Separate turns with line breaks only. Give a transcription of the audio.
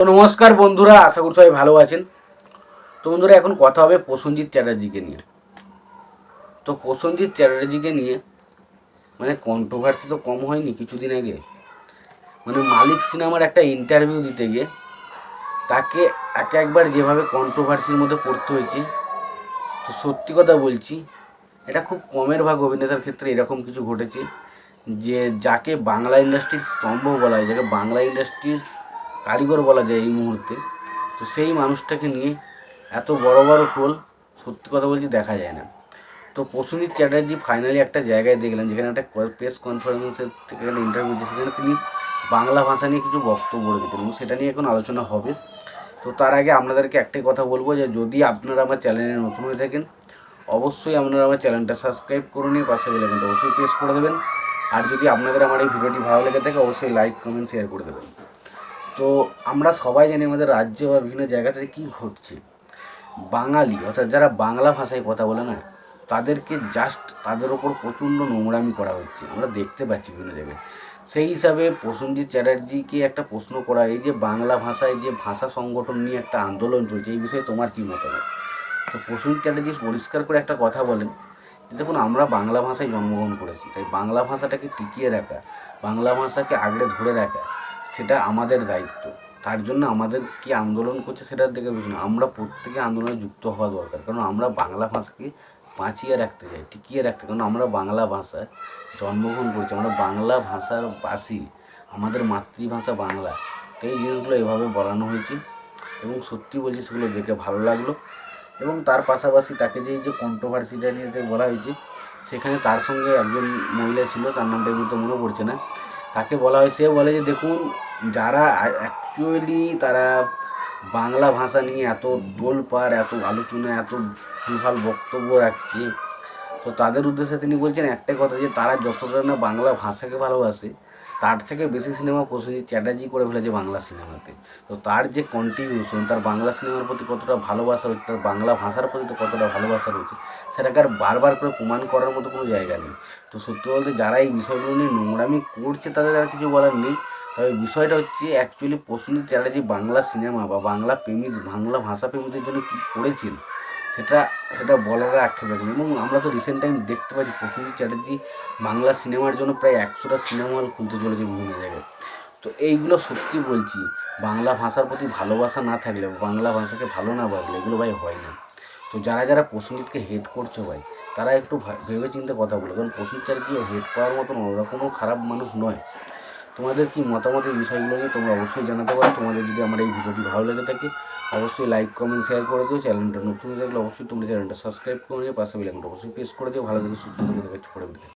তো নমস্কার বন্ধুরা, আশা করি সবাই ভালো আছেন। তো বন্ধুরা, এখন কথা হবে প্রসেনজিৎ চ্যাটার্জিকে নিয়ে। তো প্রসেনজিৎ চ্যাটার্জিকে নিয়ে মানে কন্ট্রোভার্সি তো কম হয়নি কিছুদিন আগে। মানে মালিক সিনেমার একটা ইন্টারভিউ দিতে গিয়ে, তাকে এক একবার যেভাবে কন্ট্রোভার্সির মধ্যে পড়তে হয়েছে, তো সত্যি কথা বলছি, এটা খুব কমের ভাগ অভিনেতার ক্ষেত্রে এরকম কিছু ঘটেছে, যে যাকে বাংলা ইন্ডাস্ট্রির স্তম্ভ বলা হয়, যাকে বাংলা ইন্ডাস্ট্রির কারিগর বলা যায় এই মুহূর্তে। তো সেই মানুষটাকে নিয়ে এত বড় বড় টোল, সত্যি কথা বলছি দেখা যায় না। তো প্রসেনজিৎ চ্যাটার্জি ফাইনালি একটা জায়গায় দেখলাম যেখানে একটা প্রেস কনফারেন্সের থেকে ইন্টারভিউ দিয়েছে সেখানে তিনি বাংলা ভাষা নিয়ে কিছু বক্তব্য রেখেছেন এবং সেটা নিয়ে এখন আলোচনা হবে। তো তার আগে আপনাদেরকে একটাই কথা বলব যে, যদি আপনারা আমার চ্যানেলে নতুন হয়ে থাকেন, অবশ্যই আপনারা আমার চ্যানেলটা সাবস্ক্রাইব করে নিয়ে পাশে গেলে কিন্তু অবশ্যই প্রেস করে দেবেন। আর যদি আপনাদের আমার এই ভিডিওটি ভালো লেগে থাকে, অবশ্যই লাইক কমেন্ট শেয়ার করে দেবেন। তো আমরা সবাই জানি আমাদের রাজ্যে বা বিভিন্ন জায়গাতে কী ঘটছে। বাঙালি, অর্থাৎ যারা বাংলা ভাষায় কথা বলে না, তাদেরকে জাস্ট তাদের ওপর প্রচণ্ড নোংরামি করা হচ্ছে। আমরা দেখতে পাচ্ছি বিভিন্ন জায়গায়। সেই হিসাবে প্রসেনজিৎ চ্যাটার্জিকে একটা প্রশ্ন করা, এই যে বাংলা ভাষায় যে ভাষা সংগঠন নিয়ে একটা আন্দোলন চলছে, এই বিষয়ে তোমার কী মতামত? তো প্রসেনজিৎ চ্যাটার্জি পরিষ্কার করে একটা কথা বলেন দেখুন, আমরা বাংলা ভাষায় জন্মগ্রহণ করেছি, তাই বাংলা ভাষাটাকে টিকিয়ে রাখা, বাংলা ভাষাকে আগড়ে ধরে রাখা সেটা আমাদের দায়িত্ব। তার জন্য আমাদের কি আন্দোলন করছে সেটার দিকে বুঝুন। আমরা প্রত্যেকে আন্দোলনে যুক্ত হওয়া দরকার। কারণ আমরা বাংলা ভাষাকে বাঁচিয়ে রাখতে চাই, টিকিয়ে রাখতে। কারণ আমরা বাংলা ভাষায় জন্মগ্রহণ করেছি। আমরা বাংলা ভাষার বাসী। আমাদের মাতৃভাষা বাংলা। তো এই জিনিসগুলো এভাবে বলানো হয়েছে এবং সত্যি বলছি সেগুলো দেখে ভালো লাগল। এবং তার পাশাপাশি তাকে যে যে কন্ট্রোভার্সিটা নিয়ে যে বলা হয়েছে, সেখানে তার সঙ্গে একজন মহিলা ছিল, তার নামটা কিন্তু মনে পড়ছে না। তাকে বলা হয়, সে বলে যে, দেখুন, যারা অ্যাকচুয়ালি তারা বাংলা ভাষা নিয়ে এত তোলপাড় এত আলোচনা এত বিভাল বক্তব্য রাখছে তো তাদের উদ্দেশ্যে তিনি বলছেন একটাই কথা যে, তারা যতটা না বাংলা ভাষাকে ভালোবাসে, তার থেকে বেশি সিনেমা প্রসেনজিৎ চ্যাটার্জি করে ফেলেছে বাংলা সিনেমাতে। তো তার যে কন্ট্রিবিউশন তার বাংলা সিনেমার প্রতি কতটা ভালোবাসা রয়েছে, তার বাংলা ভাষার প্রতি কতটা ভালোবাসা রয়েছে, সেটাকে আর বারবার করে প্রমাণ করার মতো কোনো জায়গা নেই। তো সত্যি বলতে যারা এই বিষয়গুলো নিয়ে নোংরামি করছে, তাদের আর কিছু বলার নেই। তবে বিষয়টা হচ্ছে অ্যাকচুয়ালি প্রসেনজিৎ চ্যাটার্জি বাংলা সিনেমা বা বাংলা প্রেমিক বাংলা ভাষা প্রেমীদের জন্য কী করেছেন সেটা সেটা বলার আক্ষেপ রাখেন এবং আমরা তো রিসেন্ট টাইম দেখতে পাচ্ছি, প্রসেনজিৎ চ্যাটার্জি বাংলা সিনেমার জন্য প্রায় একশোটা সিনেমা হল খুলতে চলেছে বিভিন্ন জায়গায়। তো এইগুলো সত্যি বলছি, বাংলা ভাষার প্রতি ভালোবাসা না থাকলে, বাংলা ভাষাকে ভালো না বাসলে এগুলো ভাই হয় না। তো যারা যারা প্রসেনজিৎকে হেড করছ ভাই, তারা একটু ভেবে চিন্তে কথা বলো। কারণ প্রসেনজিৎ চ্যাটার্জিও হেড করার মতন ওরকমও খারাপ মানুষ নয়। তোমাদের কি মতামত এই বিষয়গুলো নিয়ে তোমরা অবশ্যই জানাতে পারো। তোমাদের যদি আমার এই ভিডিওটি ভালো লেগে থাকে, অবশ্যই লাইক কমেন্ট শেয়ার করে দিও। চ্যানেলটা নতুন থাকলে অবশ্যই তোমরা চ্যানেলটা সাবস্ক্রাইব করে নিও। পাশে বেলাইকনটা অবশ্যই প্রেস করে দিও। ভালো থেকে সুস্থ থেকে পরে